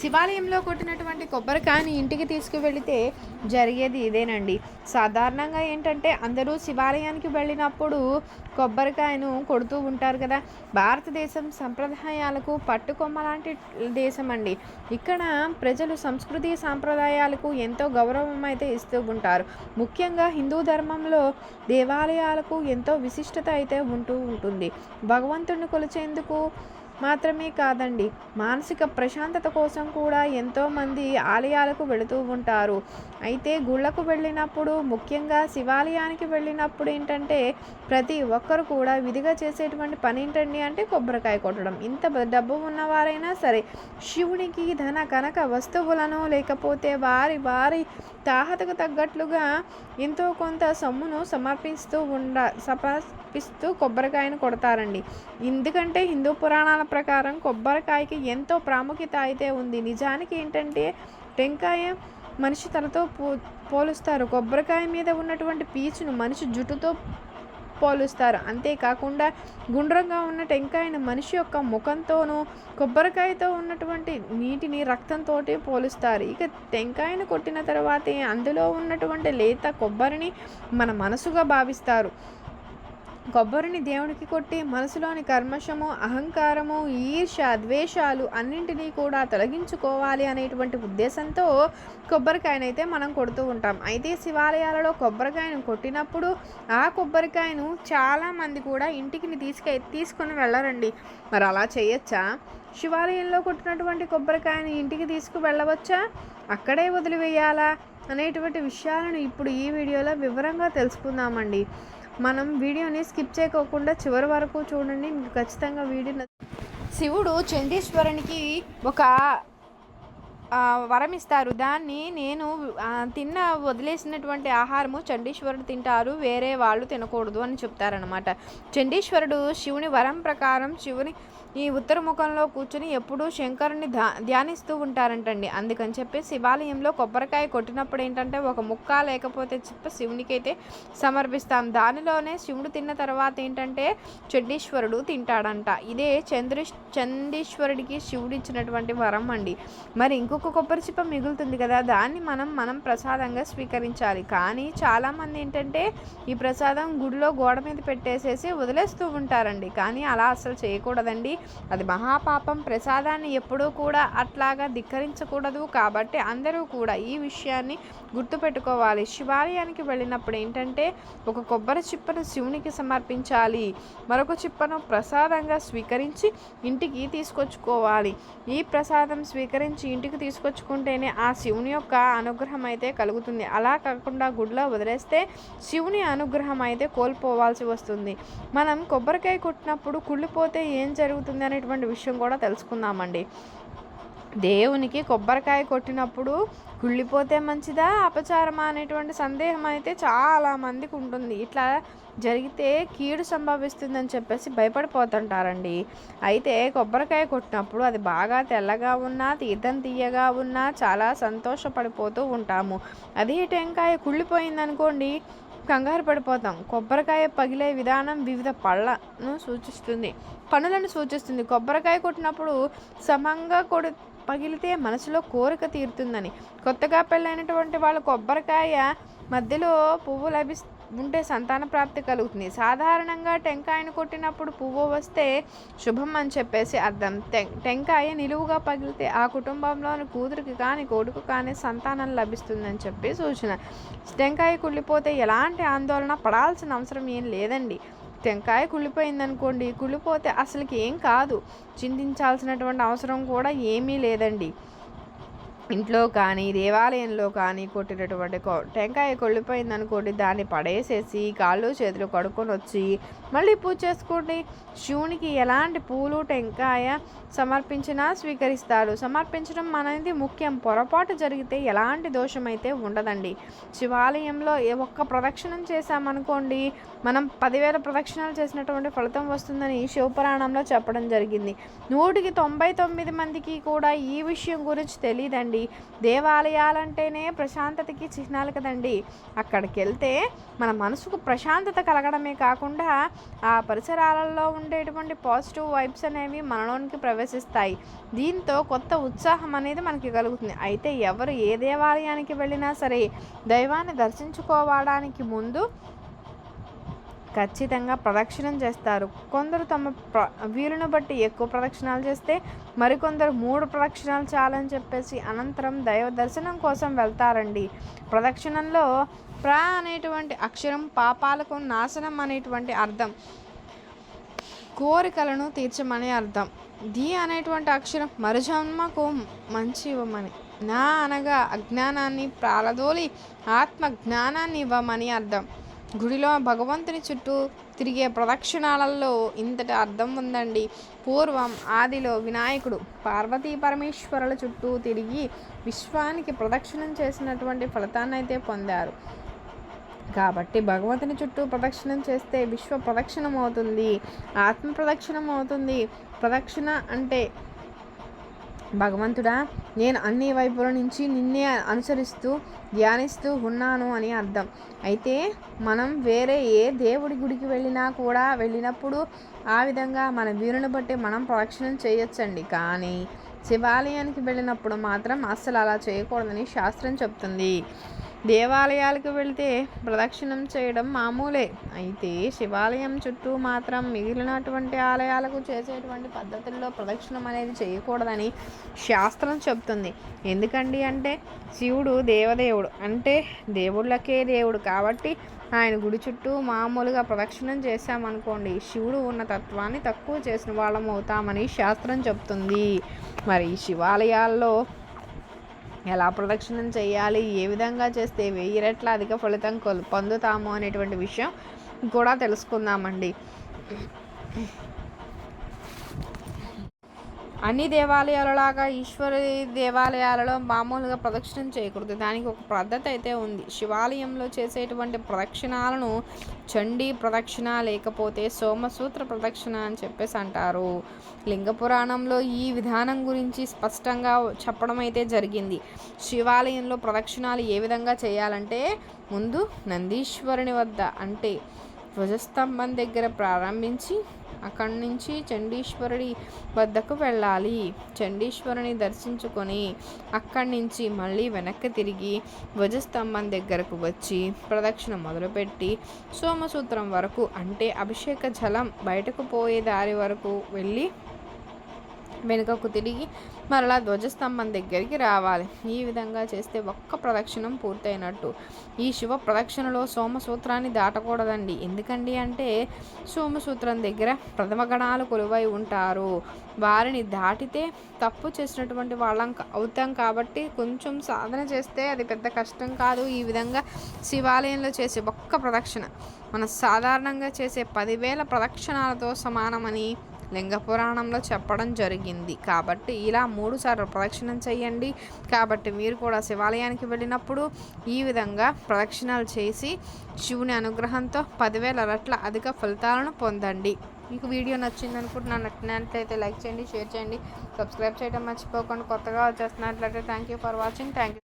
శివాలయంలో కొట్టినటువంటి కొబ్బరికాయని ఇంటికి తీసుకువెళితే జరిగేది ఇదేనండి. సాధారణంగా ఏంటంటే అందరూ శివాలయానికి వెళ్ళినప్పుడు కొబ్బరికాయను కొడుతూ ఉంటారు కదా. భారతదేశం సంప్రదాయాలకు పట్టుకొమ్మ లాంటి దేశం అండి ఇక్కడ ప్రజలు సంస్కృతి సాంప్రదాయాలకు ఎంతో గౌరవం అయితే ఇస్తూ ఉంటారు. ముఖ్యంగా హిందూ ధర్మంలో దేవాలయాలకు ఎంతో విశిష్టత అయితే ఉంటూ ఉంటుంది. భగవంతుడిని కొలిచేందుకు మాత్రమే కాదండి. మానసిక ప్రశాంతత కోసం కూడా ఎంతోమంది ఆలయాలకు వెళుతూ ఉంటారు. అయితే గుళ్ళకు వెళ్ళినప్పుడు ముఖ్యంగా శివాలయానికి వెళ్ళినప్పుడు ఏంటంటే ప్రతి ఒక్కరు కూడా విధిగా చేసేటువంటి పని ఏంటండి అంటే కొబ్బరికాయ కొట్టడం. ఇంత డబ్బు ఉన్నవారైనా సరే శివునికి ధన కనక వస్తువులను లేకపోతే వారి వారి తాహతకు తగ్గట్లుగా ఎంతో కొంత సొమ్మును సమర్పిస్తూ ఉండ సమర్పిస్తూ కొబ్బరికాయను కొడతారండి. ఎందుకంటే హిందూ పురాణాల ప్రకారం కొబ్బరికాయకి ఎంతో ప్రాముఖ్యత అయితే ఉంది. నిజానికి ఏంటంటే టెంకాయ మనిషి తలతో పో పోలుస్తారు. కొబ్బరికాయ మీద ఉన్నటువంటి పీచును మనిషి జుట్టుతో పోలుస్తారు. అంతేకాకుండా గుండ్రంగా ఉన్న టెంకాయను మనిషి యొక్క ముఖంతోనూ కొబ్బరికాయతో ఉన్నటువంటి నీటిని రక్తంతో పోలుస్తారు. ఇక టెంకాయను కొట్టిన తర్వాతే అందులో ఉన్నటువంటి లేత కొబ్బరిని మన మనసుగా భావిస్తారు. కొబ్బరిని దేవునికి కొట్టి మనసులోని కర్మశము అహంకారము ఈర్ష ద్వేషాలు అన్నింటినీ కూడా తొలగించుకోవాలి అనేటువంటి ఉద్దేశంతో కొబ్బరికాయనైతే మనం కొడుతూ ఉంటాం. అయితే శివాలయాలలో కొబ్బరికాయను కొట్టినప్పుడు ఆ కొబ్బరికాయను చాలామంది కూడా ఇంటికి తీసుకె తీసుకొని వెళ్ళరండి. మరి అలా చేయొచ్చా? శివాలయంలో కొట్టినటువంటి కొబ్బరికాయను ఇంటికి తీసుకు వెళ్ళవచ్చా? అక్కడే వదిలివేయాలా? అనేటువంటి విషయాలను ఇప్పుడు ఈ వీడియోలో వివరంగా తెలుసుకుందామండి. మనం వీడియోని స్కిప్ చేయకోకుండా చివరి వరకు చూడండి. మీకు ఖచ్చితంగా వీడియో శివుడు చండీశ్వరునికి ఒక వరం ఇస్తారు దాన్ని నేను తిన్న వదిలేసినటువంటి ఆహారము చండీశ్వరుడు తింటారు వేరే వాళ్ళు తినకూడదు అని చెప్తారనమాట చండీశ్వరుడు శివుని వరం ప్రకారం శివుని ఈ ఉత్తర ముఖంలో కూర్చుని ఎప్పుడూ శంకరుని ధ్యా ధ్యానిస్తూ ఉంటారంటండి. అందుకని చెప్పి శివాలయంలో కొబ్బరికాయ కొట్టినప్పుడు ఏంటంటే ఒక ముక్క లేకపోతే చెప్పి శివునికి అయితే సమర్పిస్తాం. దానిలోనే శివుడు తిన్న తర్వాత ఏంటంటే చండీశ్వరుడు తింటాడంట. ఇదే చంద్ర చండీశ్వరుడికి శివుడు ఇచ్చినటువంటి వరం అండి. మరి ఇంకొక కొబ్బరి చిప్ప మిగులుతుంది కదా దాన్ని మనం మనం ప్రసాదంగా స్వీకరించాలి. కానీ చాలామంది ఏంటంటే ఈ ప్రసాదం గుడిలో గోడ మీద పెట్టేసేసి వదిలేస్తూ ఉంటారండి. కానీ అలా అసలు చేయకూడదండి. అది మహాపాపం. ప్రసాదాన్ని ఎప్పుడూ కూడా అట్లాగా ధిక్కరించకూడదు. కాబట్టి అందరూ కూడా ఈ విషయాన్ని గుర్తుపెట్టుకోవాలి. శివాలయానికి వెళ్ళినప్పుడు ఏంటంటే ఒక కొబ్బరి చిప్పను శివునికి సమర్పించాలి. మరొక చిప్పను ప్రసాదంగా స్వీకరించి ఇంటికి తీసుకొచ్చుకోవాలి. ఈ ప్రసాదం స్వీకరించి ఇంటికి తీసుకొచ్చుకుంటేనే ఆ శివుని యొక్క అనుగ్రహం అయితే కలుగుతుంది. అలా కాకుండా గుడిలో వదిలేస్తే శివుని అనుగ్రహం అయితే కోల్పోవాల్సి వస్తుంది. మనం కొబ్బరికాయ కొట్టినప్పుడు కుళ్ళిపోతే ఏం జరుగుతుంది అనేటువంటి విషయం కూడా తెలుసుకుందామండి. దేవునికి కొబ్బరికాయ కొట్టినప్పుడు కుళ్ళిపోతే మంచిదా? అపచారమా? అనేటువంటి సందేహం అయితే చాలా మందికి ఉంటుంది. ఇట్లా జరిగితే కీడు సంభవిస్తుందని చెప్పేసి భయపడిపోతుంటారండి. అయితే కొబ్బరికాయ కొట్టినప్పుడు అది బాగా తెల్లగా ఉన్నా తీర్థం తీయగా ఉన్నా చాలా సంతోషపడిపోతూ ఉంటాము. అదే టెంకాయ కుళ్ళిపోయిందనుకోండి కంగారు పడిపోతాం. కొబ్బరికాయ పగిలే విధానం వివిధ పళ్ళను సూచిస్తుంది. పనులను సూచిస్తుంది. కొబ్బరికాయ కొట్టినప్పుడు సమంగా కొడు పగిలితే మనసులో కోరిక తీరుతుందని. కొత్తగా పెళ్ళైనటువంటి వాళ్ళ కొబ్బరికాయ మధ్యలో పువ్వు లభిస్ ఉంటే సంతాన ప్రాప్తి కలుగుతుంది. సాధారణంగా టెంకాయను కొట్టినప్పుడు పువ్వు వస్తే శుభం అని చెప్పేసి అర్థం. టెం టెంకాయ నిలువుగా పగిలితే ఆ కుటుంబంలోని కూతురికి కానీ కొడుకు కానీ సంతానం లభిస్తుందని చెప్పి సూచన. టెంకాయ కుళ్ళిపోతే ఎలాంటి ఆందోళన పడాల్సిన అవసరం ఏం లేదండి. టెంకాయ కుళ్ళిపోయిందనుకోండి కుళ్ళిపోతే అసలుకి ఏం కాదు. చింతించాల్సినటువంటి అవసరం కూడా ఏమీ లేదండి. ఇంట్లో కానీ దేవాలయంలో కానీ కొట్టినటువంటి కొ టెంకాయ కొళ్ళిపోయింది అనుకోండి దాన్ని పడేసేసి కాళ్ళు చేతులు కడుక్కొని వచ్చి మళ్ళీ పూజ చేసుకోండి. శివునికి ఎలాంటి పూలు టెంకాయ సమర్పించినా స్వీకరిస్తారు. సమర్పించడం అనేది ముఖ్యం. పొరపాటు జరిగితే ఎలాంటి దోషం అయితే ఉండదండి. శివాలయంలో ఏ ఒక్క ప్రదక్షిణం చేశామనుకోండి మనం పదివేల ప్రదక్షిణాలు చేసినటువంటి ఫలితం వస్తుందని శివపురాణంలో చెప్పడం జరిగింది. నూటికి తొంభై తొమ్మిది మందికి కూడా ఈ విషయం గురించి తెలియదండి ఉంటుంది దేవాలయాలంటేనే ప్రశాంతతకి చిహ్నాలు కదండి. అక్కడికి వెళ్తే మన మనసుకు ప్రశాంతత కలగడమే కాకుండా ఆ పరిసరాలలో ఉండేటువంటి పాజిటివ్ వైబ్స్ అనేవి మనలోనికి ప్రవేశిస్తాయి. దీంతో కొత్త ఉత్సాహం అనేది మనకి కలుగుతుంది. అయితే ఎవరు ఏ దేవాలయానికి వెళ్ళినా సరే దైవాన్ని దర్శించుకోవడానికి ముందు ఖచ్చితంగా ప్రదక్షిణం చేస్తారు. కొందరు తమ ప్ర వీలును బట్టి ఎక్కువ ప్రదక్షిణాలు చేస్తే మరికొందరు మూడు ప్రదక్షిణాలు చాలని చెప్పేసి అనంతరం దైవ దర్శనం కోసం వెళ్తారండి. ప్రదక్షిణంలో ప్ర అనేటువంటి అక్షరం పాపాలకు నాశనం అనేటువంటి అర్థం. కోరికలను తీర్చమని అర్థం. ది అనేటువంటి అక్షరం మరుజన్మకు మంచి ఇవ్వమని నా అనగా అజ్ఞానాన్ని ప్రాలదోలి ఆత్మ జ్ఞానాన్ని ఇవ్వమని అర్థం. గుడిలో భగవంతుని చుట్టూ తిరిగే ప్రదక్షిణాలలో ఇంతటి అర్థం ఉందండి. పూర్వం ఆదిలో వినాయకుడు పార్వతీ పరమేశ్వరుల చుట్టూ తిరిగి విశ్వానికి ప్రదక్షిణం చేసినటువంటి ఫలితాన్ని అయితే పొందారు. కాబట్టి భగవంతుని చుట్టూ ప్రదక్షిణం చేస్తే విశ్వ ప్రదక్షిణం అవుతుంది ఆత్మ ప్రదక్షిణం అవుతుంది. ప్రదక్షిణ అంటే భగవంతుడా నేను అన్ని వైపుల నుంచి నిన్నే అనుసరిస్తూ ధ్యానిస్తూ ఉన్నాను అని అర్థం. అయితే మనం వేరే ఏ దేవుడి గుడికి వెళ్ళినా కూడా వెళ్ళినప్పుడు ఆ విధంగా మన వీరుని బట్టి మనం ప్రదక్షిణం చేయొచ్చండి. కానీ శివాలయానికి వెళ్ళినప్పుడు మాత్రం అస్సలు అలా చేయకూడదని శాస్త్రం చెప్తుంది. దేవాలయాలకు వెళితే ప్రదక్షిణం చేయడం మామూలే. అయితే శివాలయం చుట్టూ మాత్రం మిగిలినటువంటి ఆలయాలకు చేసేటువంటి పద్ధతుల్లో ప్రదక్షిణం అనేది చేయకూడదని శాస్త్రం చెప్తుంది ఎందుకండి అంటే శివుడు దేవదేవుడు. అంటే దేవుళ్ళకే దేవుడు కాబట్టి ఆయన గుడి చుట్టూ మామూలుగా ప్రదక్షిణం చేశామనుకోండి శివుడు ఉన్న తత్వాన్ని తక్కువ చేసిన వాళ్ళం అవుతామని శాస్త్రం చెప్తుంది మరి శివాలయాల్లో ఎలా ప్రదక్షిణం చేయాలి ఏ విధంగా చేస్తే వెయ్యి రెట్ల అధిక ఫలితం పొందుతాము అనేటువంటి విషయం కూడా తెలుసుకుందామండి. అన్ని దేవాలయాలలాగా ఈశ్వరి దేవాలయాలలో మామూలుగా ప్రదక్షిణం చేయకూడదు. దానికి ఒక పద్ధతి అయితే ఉంది. శివాలయంలో చేసేటువంటి ప్రదక్షిణాలను చండీ ప్రదక్షిణ లేకపోతే సోమసూత్ర ప్రదక్షిణ అని చెప్పేసి అంటారు. లింగ పురాణంలో ఈ విధానం గురించి స్పష్టంగా చెప్పడం అయితే జరిగింది. శివాలయంలో ప్రదక్షిణాలు ఏ విధంగా చేయాలంటే ముందు నందీశ్వరుని వద్ద అంటే ధ్వజస్తంభం దగ్గర ప్రారంభించి అక్కడి నుంచి చండీశ్వరుడి వద్దకు వెళ్ళాలి. చండీశ్వరుని దర్శించుకొని అక్కడి నుంచి మళ్ళీ వెనక్కి తిరిగి ధ్వజస్తంభం దగ్గరకు వచ్చి ప్రదక్షిణ మొదలుపెట్టి సోమసూత్రం వరకు అంటే అభిషేక జలం బయటకు పోయే దారి వరకు వెళ్ళి వెనుకకు తిరిగి మరలా ధ్వజస్తంభం దగ్గరికి రావాలి. ఈ విధంగా చేస్తే ఒక్క ప్రదక్షిణం పూర్తయినట్టు. ఈ శివ ప్రదక్షిణలో సోమసూత్రాన్ని దాటకూడదండి. ఎందుకండి అంటే సోమసూత్రం దగ్గర ప్రథమ గణాలు కొలువై ఉంటారు. వారిని దాటితే తప్పు చేసినటువంటి వాళ్ళం అవుతాం కాబట్టి కొంచెం సాధన చేస్తే అది పెద్ద కష్టం కాదు. ఈ విధంగా శివాలయంలో చేసే ఒక్క ప్రదక్షిణ మన సాధారణంగా చేసే పదివేల ప్రదక్షిణాలతో సమానమని లింగపురాణంలో చెప్పడం జరిగింది. కాబట్టి ఇలా మూడు సార్లు ప్రదక్షిణం చేయండి. కాబట్టి మీరు కూడా శివాలయానికి వెళ్ళినప్పుడు ఈ విధంగా ప్రదక్షిణాలు చేసి శివుని అనుగ్రహంతో పదివేల రెట్ల అధిక ఫలితాలను పొందండి. మీకు వీడియో నచ్చింది అనుకుంటున్నాను. నచ్చినట్లయితే లైక్ చేయండి షేర్ చేయండి. సబ్స్క్రైబ్ చేయడం మర్చిపోకుండా. కొత్తగా వచ్చేస్తున్నట్లయితే thank you for watching thank you